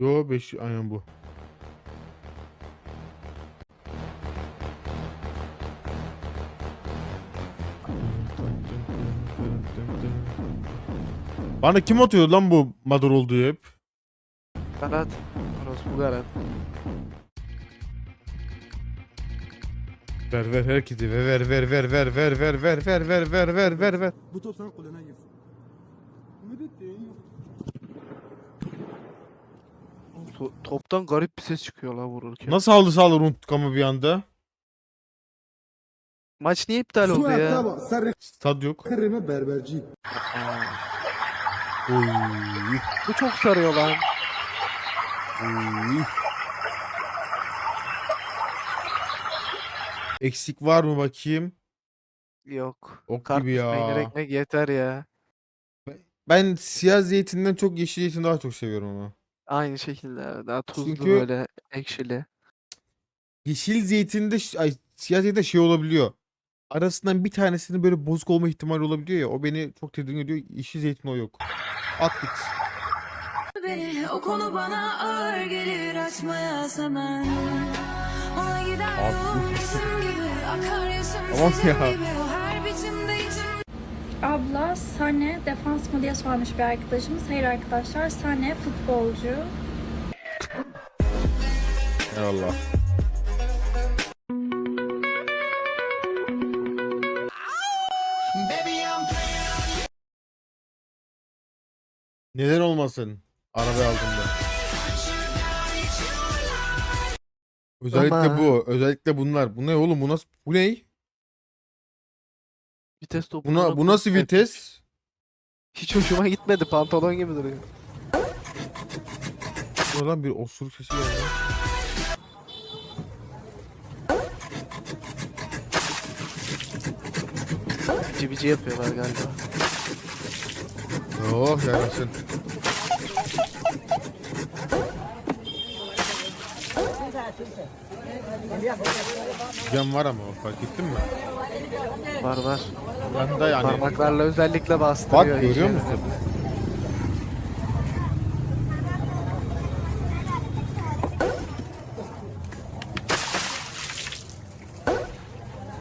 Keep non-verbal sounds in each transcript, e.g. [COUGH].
Yo 5 aynen bu. Bana kim atıyor lan bu Madar olduğu hep? Garat. Orospu Garat. Ver ver herkese ver ver ver ver ver ver ver ver ver ver ver ver ver. Bu top sana kulağına girsin. Ümit ettiğin yok. To- toptan garip bir ses çıkıyor la vururken. Nasıl aldı sağlar unutkamı bir anda? Maç niye iptal oldu ya? tamam. Sarı Stad yok. kırımı berberci. Aa, Oy. bu çok sarıyor lan. Oy. Eksik var mı bakayım? Yok. Ok gibi ya. peynir, ekmek yeter ya. Ben siyah zeytinden çok yeşil zeytin daha çok seviyorum ama. Aynı şekilde daha tuzlu Çünkü- böyle ekşili. Yeşil zeytinde ş- ay, siyah zeytinde şey olabiliyor. Arasından bir tanesinin böyle bozuk olma ihtimali olabiliyor ya. O beni çok tedirgin ediyor. Yeşil zeytin o yok. At git. beni O konu bana ağır gelir açmaya hemen Ona gider Abi, yolum gibi Akar yaşım Tamam sizin ya. gibi her biçimde içim Abla Sane defans mı diye sormuş bir arkadaşımız. Hayır arkadaşlar Sane futbolcu. Eyvallah. Neden olmasın? Araba aldım ben. Özellikle Ama- bu. Özellikle bunlar. Bu ne oğlum? Bu nasıl? Bu ne? Vites topu. Buna, bu nasıl vites? Hiç hoşuma gitmedi. Pantolon gibi duruyor. Ne lan bir osuruk sesi geldi. Bici bici yapıyorlar galiba. Oh yarasın. Cam var ama fark ettin mi? Var var. Yanda yani. Parmaklarla özellikle bastırıyor. Bak görüyor iyice. musun?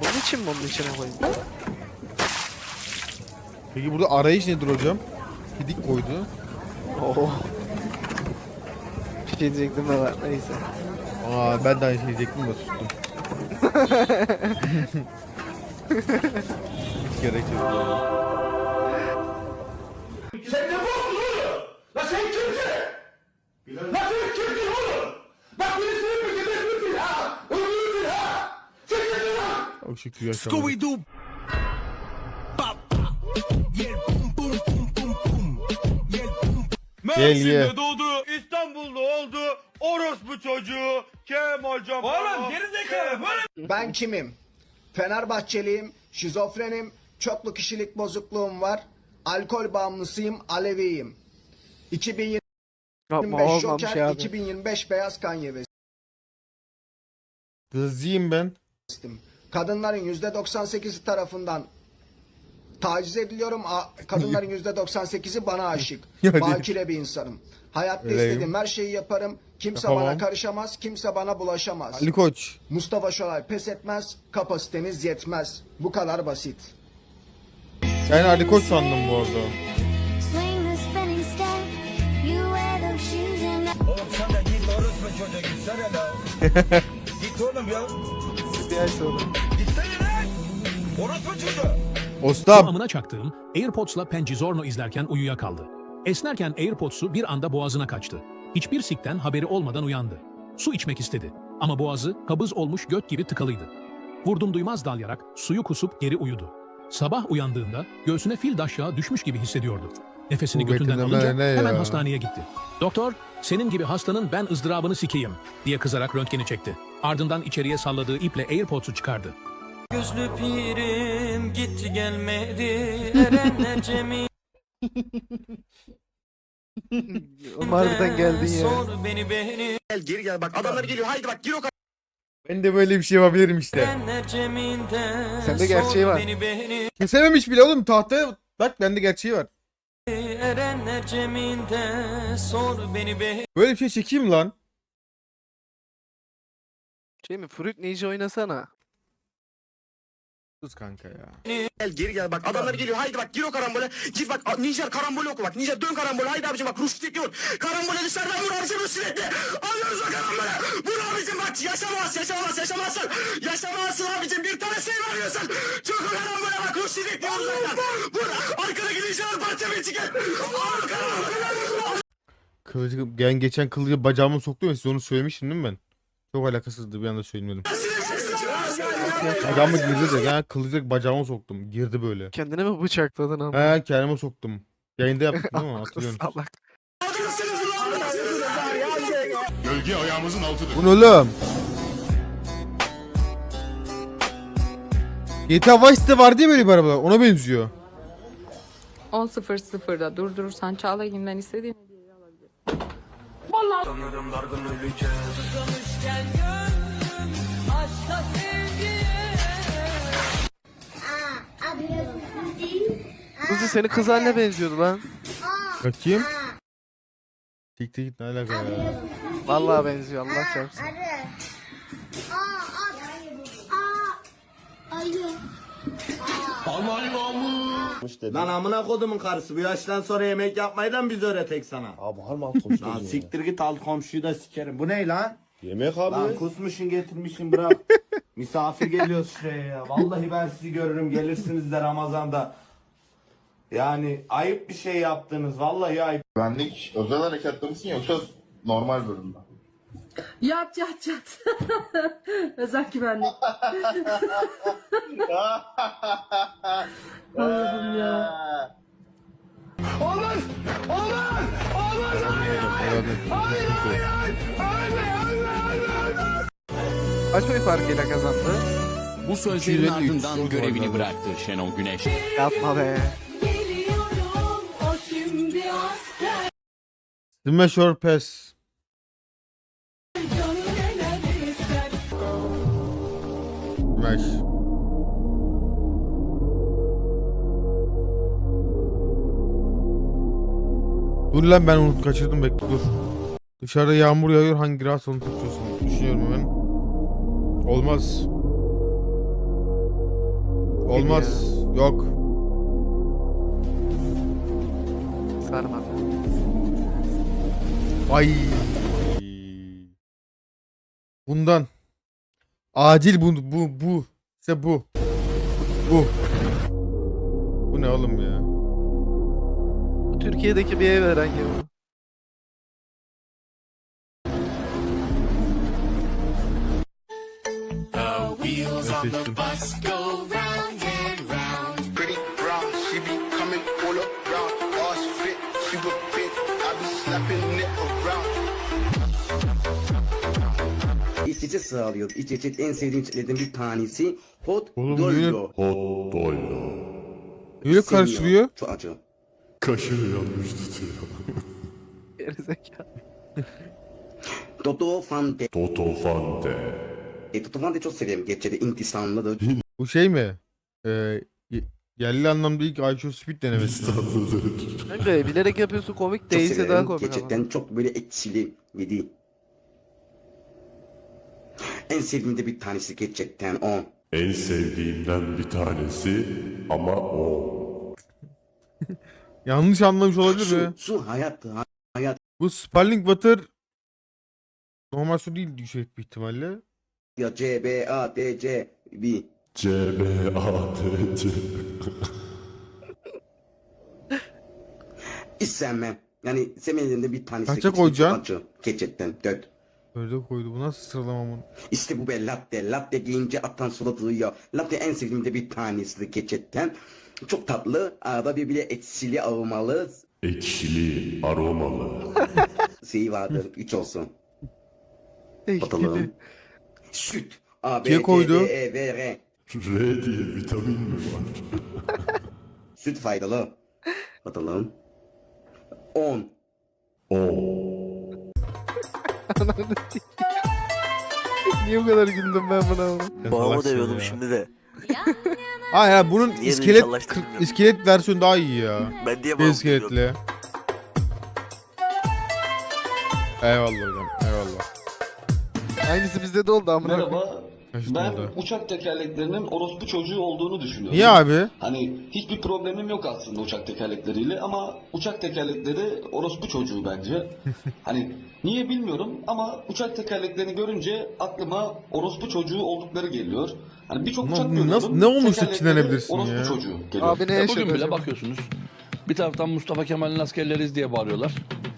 Bunun için mi onun içine koyayım? Peki burada arayış nedir hocam? Pidik koydu. Oo. Bir şey diyecektim de var. Neyse. Aa ben de aynı şey diyecektim de sustum. [LAUGHS] Hiç gerek yok. ya. Sen ne bakıyorsun oğlum? La sen kimsin? La sen kimsin oğlum? Bak birisini mi gebertirsin ha? Öldürürsün ha? Sen kimsin lan? Çok şükür yaşamadık. Gel ye. doğdu, İstanbul'da oldu, orospu çocuğu, Kemal Can. Oğlum gerizekalı böyle Ben kimim? Fenerbahçeliyim, şizofrenim, çoklu kişilik bozukluğum var, alkol bağımlısıyım, Aleviyim. 2025 Yapma olmamış Joker, abi. 2025 Beyaz Kanye Kızıyım ben. Kadınların %98'i tarafından taciz ediliyorum. A- Kadınların [LAUGHS] %98'i bana aşık. [LAUGHS] Bakire bir insanım. Hayatta Öyleyim. istediğim her şeyi yaparım. Kimse Yapamam. bana karışamaz, kimse bana bulaşamaz. Ali Koç. Mustafa Şoray pes etmez, kapasiteniz yetmez. Bu kadar basit. Ben Ali Koç sandım bu arada. Swing the spinning step You wear those shoes and Oğlum sen de git orospu çocuğu gitsene. Git oğlum ya. Bir ay sonra. Gitsene lan. Orospu çocuğu. Ostam. Kulağımına çaktığım AirPods'la Pencizorno izlerken uyuyakaldı. Esnerken AirPods'u bir anda boğazına kaçtı. Hiçbir sikten haberi olmadan uyandı. Su içmek istedi ama boğazı kabız olmuş göt gibi tıkalıydı. Vurdum duymaz dalyarak suyu kusup geri uyudu. Sabah uyandığında göğsüne fil daşyağı düşmüş gibi hissediyordu. Nefesini Bu götünden alınca hemen ya? hastaneye gitti. Doktor, senin gibi hastanın ben ızdırabını sikeyim diye kızarak röntgeni çekti. Ardından içeriye salladığı iple AirPods'u çıkardı. Gözlü pirim gitti gelmedi Erenler cemi Oğlum [LAUGHS] harbiden geldin ya. Sor beni beni Gel geri gel bak adamlar geliyor haydi bak gir o Ben de böyle bir şey yapabilirim işte. Erenler ceminde Sende gerçeği sor var. beni beni Kesememiş bile oğlum tahta. Bak bende gerçeği var. Erenler ceminde sor beni be Böyle bir şey çekeyim lan. Şey mi? Fruit Ninja oynasana. Kız kanka ya. Gel geri gel. Bak adamlar geliyor. Haydi bak gir o karambole. Git bak a- Nijer karambole oku bak. Nijer dön karambole. Haydi abicim bak Rustik vur karambole dışarıdan vur abicim Rustik'le alıyoruz o karambole. Vur abicim bak yaşamaz yaşamaz yaşamazsın. Yaşamazsın abicim bir tane şey veriyorsun çok o karambole bak Rustik'le vur zaten. vur arkadaki Nijer parçamı çıkar al karambole. Kılıcı, ben geçen kılıcı bacağıma soktum ya size onu söylemiştim değil mi ben? Çok alakasızdı bir anda söylemedim. Bacağıma girdi de yani kılıcı bacağıma soktum. Girdi böyle. Kendine mi bıçakladın ama? He kendime soktum. Yayında yaptım değil mi? [LAUGHS] Hatırlıyorum. Salak. Gölge ayağımızın altıdır Bu ne oğlum? GTA Vice City'de vardı ya böyle bir araba. Ona benziyor. 10.00'da durdurursan Çağlayan'dan istediğin Kuzi senin kız haline benziyordu lan. Bakayım. Siktir git ne alaka ya. Vallahi benziyor Allah çarpsın. Lan amına kodumun karısı bu yaştan sonra yemek yapmayı da mı biz öğretek sana? Abi har mı alt komşu? Lan siktir git alt komşuyu da sikerim. Bu ne lan? Yemek abi. Lan kusmuşsun getirmişsin bırak. [LAUGHS] Misafir geliyor şuraya ya. Vallahi ben sizi görürüm gelirsiniz de Ramazan'da. Yani ayıp bir şey yaptınız. Vallahi ayıp. Güvenlik özel harekatta mısın yoksa normal bölümde? Yat yat yat. [LAUGHS] Özel güvenlik. [LAUGHS] Allah'ım ya. Olmaz! Olmaz! Olmaz! Kaç oy farkıyla kazandı? Bu sözlerin 253 ardından görevini bıraktı Şenol Güneş. Yapma be. Geliyorum o şimdi asker. Smash or Pass. Smash. Dur lan ben unut kaçırdım bekle dur. Dışarıda yağmur yağıyor hangi rahat onu? Olmaz. Olmaz. Yok. Sarmadı. Ay. Bundan. Acil bu bu bu. İşte bu. Bu. Bu ne oğlum ya? Türkiye'deki bir ev herhangi bir. İç içe sağlıyor. İç içe en sevdiğim içlerden bir tanesi Hot Oğlum niye- Hot doylo. Öyle Seviyor. karşılıyor. Çok acı. Kaşığı yanlış tutuyor. Gerizekalı. Toto Fante. Toto Fante. E, Toto Fante çok severim. Gerçekten intisamlıdır. Bu şey mi? Ee, yerli anlamda ilk IQ Speed denemesi. Kanka bilerek yapıyorsun komik Çok değilse daha severim. komik ama. Gerçekten çok böyle ekşili yedi. En sevdiğim de bir tanesi gerçekten o. En sevdiğimden bir tanesi ama o. [LAUGHS] Yanlış anlamış olabilir Su, mi? su hayat, hayat Bu Sparling Water normal su değil yüksek bir ihtimalle. Ya C, B, A, D, C, B. C, B, A, T, C. [LAUGHS] Hiç sevmem. Yani sevmediğimde bir tanesi. Kaça gerçekten koyacaksın? Acı. Gerçekten dört. Öyle koydu. Bu nasıl sıralama bunun? İşte bu be latte. Latte giyince atan suladığı ya. Latte en sevdiğim de bir tanesi gerçekten. Çok tatlı. Arada bir bile ekşili aromalı Ekşili, aromalı. [LAUGHS] şeyi vardır. Üç olsun. Ekşili. Süt. A, B, C, koydu. D, E, V, R. R diye vitamin mi var? [LAUGHS] Süt faydalı. Bakalım. 10. O. [LAUGHS] Niye bu kadar güldüm ben buna? Sen salaksın ya. de. [LAUGHS] Ha ya bunun Niye iskelet bilmiyorum. iskelet versiyonu daha iyi ya. Ben diye Bir iskeletli. Eyvallah hocam. Eyvallah. Aynısı bizde de oldu amına. koyayım. Merhaba. Ben oldu. uçak tekerleklerinin orospu çocuğu olduğunu düşünüyorum. Niye abi? Hani hiçbir problemim yok aslında uçak tekerlekleriyle ama uçak tekerlekleri orospu çocuğu bence. [LAUGHS] hani niye bilmiyorum ama uçak tekerleklerini görünce aklıma orospu çocuğu oldukları geliyor. Hani birçok Na- uçak nasıl- görüyorum. ne olmuş da tekerlekleri çiğnenebilirsin orospu ya? çocuğu geliyor. Abi ne Ya yaşadı bugün bile acaba? bakıyorsunuz. Bir taraftan Mustafa Kemal'in askerleriz diye bağırıyorlar.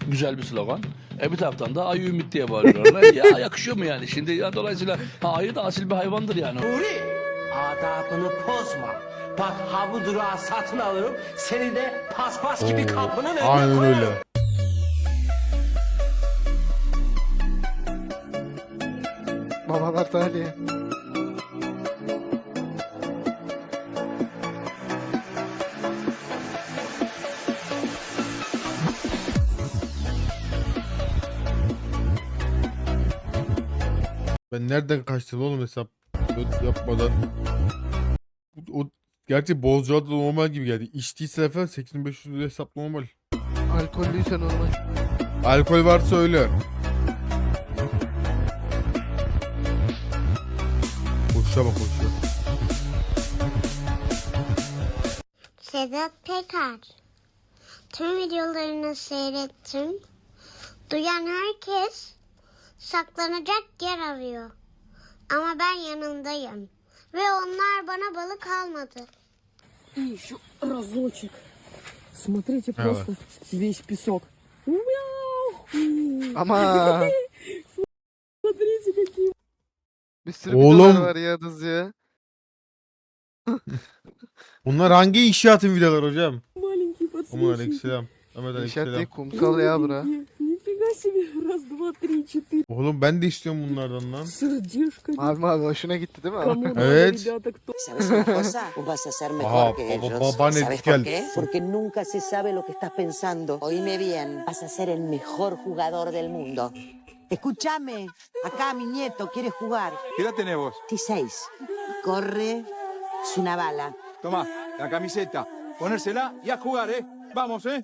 Güzel bir slogan. E bir taraftan da ayı ümit diye bağırıyorlar. ya yakışıyor mu yani? Şimdi ya dolayısıyla ha, ayı da asil bir hayvandır yani. Adabını bozma. Bak ha bu durağı satın alırım. Seni de paspas gibi kapının önüne Aynen koyarım. öyle. Babalar taliye. Ben nereden kaçtım oğlum hesap yapmadan. O, gerçi Bozcaada da normal gibi geldi. İçtiyse efendim 8500 lira hesap normal. Alkollüyse normal. Alkol varsa öyle. Koşuşa bak koşuşa. Sedat Peker. Tüm videolarını seyrettim. Duyan herkes saklanacak yer arıyor. Ama ben yanındayım. Ve onlar bana balık almadı. Еще разочек. Смотрите, Давай. просто весь песок. Ama [LAUGHS] Смотрите, какие bir sürü Oğlum. videolar var ya Dız ya. [LAUGHS] Bunlar hangi inşaatın villaları hocam? маленькие Aman подсвечники. aleykümselam. Ahmet İnşaat değil aleykümselam. kumsal ya bura. Нифига себе. Раз, два, три, четыре. Oğlum ben [LAUGHS] de istiyorum bunlardan lan. Сердечко. Mavi mavi hoşuna gitti değil mi? Кому надо, Evet. ребята, кто? ¿Sabes una cosa? Vas a ser mejor Aha, que baba, ellos. baba ne ¿Sabes por geldi. qué? Porque nunca se sabe lo que estás pensando. Oíme bien, vas a ser el mejor jugador del mundo. Escúchame, acá mi nieto quiere jugar. ¿Qué edad tenés vos? 16. Corre, es una bala. Toma, la camiseta. Ponérsela y a jugar, ¿eh? Vamos, ¿eh?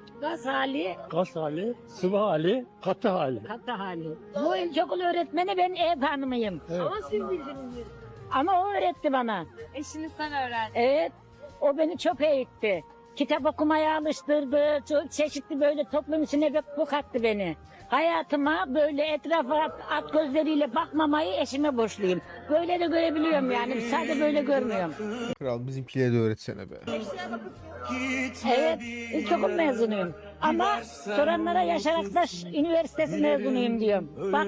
Gaz hali, Gaz hali, sıvı hali, katı hali. katı hali. Bu ilkokul öğretmeni ben ev hanımıyım. Ama siz bildiniz. Ama o öğretti bana. Eşinizden öğrendim. Evet. O beni çok eğitti. Kitap okumaya alıştırdı. Çok çeşitli böyle toplum içine bu kattı beni. Hayatıma böyle etrafa at, gözleriyle bakmamayı eşime borçluyum. Böyle de görebiliyorum yani. Sadece böyle görmüyorum. Kral bizimkilere de öğretsene be. Evet, ilkokul mezunuyum. Ama soranlara Yaşar Aktaş Üniversitesi mezunuyum diyorum. Bak,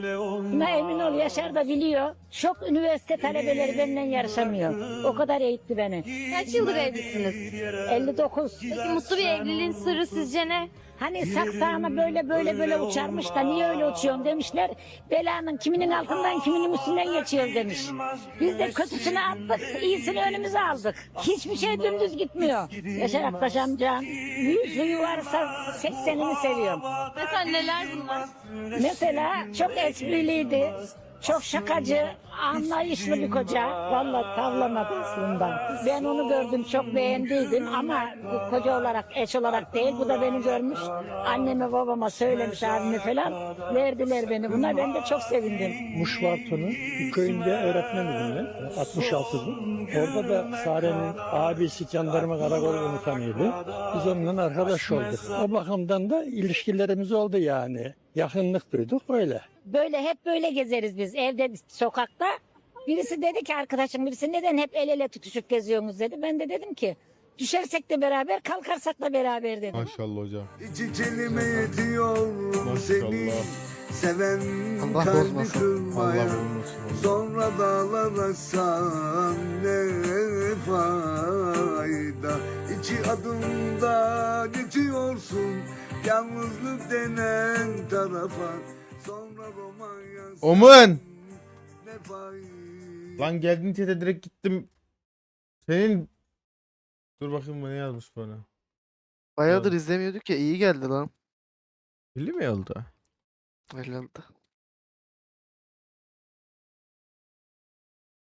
buna emin ol Yaşar da biliyor. Çok üniversite talebeleri benden yarışamıyor. O kadar eğitti beni. Kaç yıldır evlisiniz? 59. Peki mutlu bir evliliğin sırrı sizce ne? Hani saksağına böyle böyle böyle uçarmış da niye öyle uçuyorsun demişler. Belanın kiminin altından kiminin üstünden geçiyor demiş. Biz de kötüsünü attık, iyisini önümüze aldık. Hiçbir şey dümdüz gitmiyor. Yaşar Aktaş amcam, yüz huyu varsa seksenini seviyorum. Mesela neler bunlar? Mesela çok espriliydi. Çok şakacı, anlayışlı bir koca. Vallahi tavlamadı aslında. Ben onu gördüm, çok beğendiydim ama bu koca olarak, eş olarak değil. Bu da beni görmüş. Anneme babama söylemiş abime falan. Verdiler beni buna. Ben de çok sevindim. Muşvarto'nun bir köyünde öğretmenim ben. 66'dı. Orada da Sare'nin abisi jandarma karakolu komutanıydı. Biz onunla arkadaş olduk. O bakımdan da ilişkilerimiz oldu yani. Yakınlık duyduk öyle. Böyle hep böyle gezeriz biz evde, sokakta. Birisi dedi ki arkadaşım birisi neden hep el ele tutuşup geziyorsunuz dedi. Ben de dedim ki düşersek de beraber kalkarsak da beraber dedim. Maşallah hocam. İki kelime yetiyor Maşallah. Seven Allah bozmasın. Allah olmasın. Sonra Sonra dağlar aşsan ne fayda İki adımda geçiyorsun Yalnızlık denen tarafa Sonra roman yazsan Omun. ne fayda Lan geldin tete direkt gittim. Senin Dur bakayım bu ne yazmış bana. Bayağıdır izlemiyorduk ya iyi geldi lan. Belli mi oldu? Herhalde.